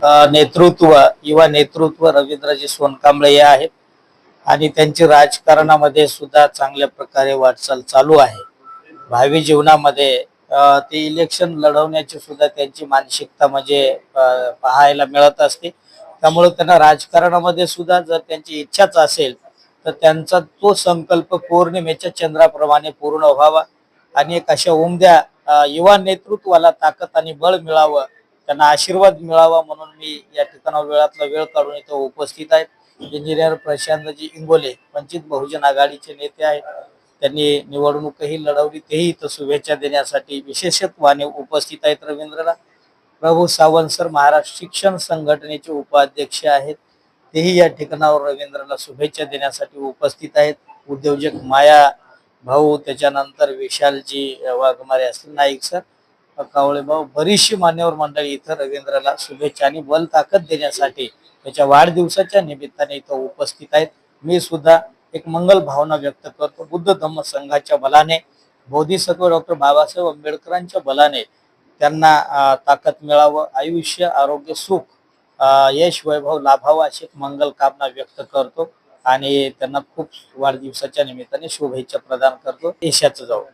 नेतृत्व युवा नेतृत्व रवींद्रजी सोनकांबळे हे आहेत. आणि त्यांची राजकारणामध्ये सुद्धा चांगल्या प्रकारे वाटचाल चालू आहे. भावी जीवनामध्ये ते इलेक्शन लढवण्याची सुद्धा त्यांची मानसिकता म्हणजे पाहायला मिळत असते. त्यामुळे त्यांना राजकारणामध्ये सुद्धा जर त्यांची इच्छाच असेल तर त्यांचा तो संकल्प पौर्णिमेच्या चंद्राप्रमाणे पूर्ण व्हावा. आणि एक अशा उमद्या युवा नेतृत्वाला ताकद आणि बळ मिळावं त्यांना आशीर्वाद मिळावा म्हणून मी या ठिकाणावर वेळातला वेळ काढून इथं उपस्थित आहेत इंजिनियर प्रशांतजी इंगोले वंचित बहुजन आघाडीचे नेते आहेत. त्यांनी निवडणूकही लढवली तेही इथं शुभेच्छा देण्यासाठी विशेषत्वाने उपस्थित आहेत रवींद्रला. प्रभू सावंत सर महाराष्ट्र शिक्षण संघटनेचे उपाध्यक्ष आहेत. तेही या ठिकाणावर रवींद्रला शुभेच्छा देण्यासाठी उपस्थित आहेत. उद्योजक माया भाऊ त्याच्यानंतर विशालजी वाघमारे असतील नाईक सर. कावळे भाऊ बरीचशी मान्यवर मंडळी इथं रवींद्रला शुभेच्छा आणि बल ताकद देण्यासाठी त्याच्या वाढदिवसाच्या निमित्ताने इथं उपस्थित आहेत. मी सुद्धा एक मंगल भावना व्यक्त करतो. बुद्ध धम्म संघाच्या बलाने बोधिसत्व डॉक्टर बाबासाहेब आंबेडकरांच्या बलाने त्यांना ताकद मिळावं आयुष्य आरोग्य सुख यश वैभव लाभावं अशी एक मंगल कामना व्यक्त करतो आणि त्यांना खूप वाढदिवसाच्या निमित्ताने शुभेच्छा प्रदान करतो. यशाचं जाऊ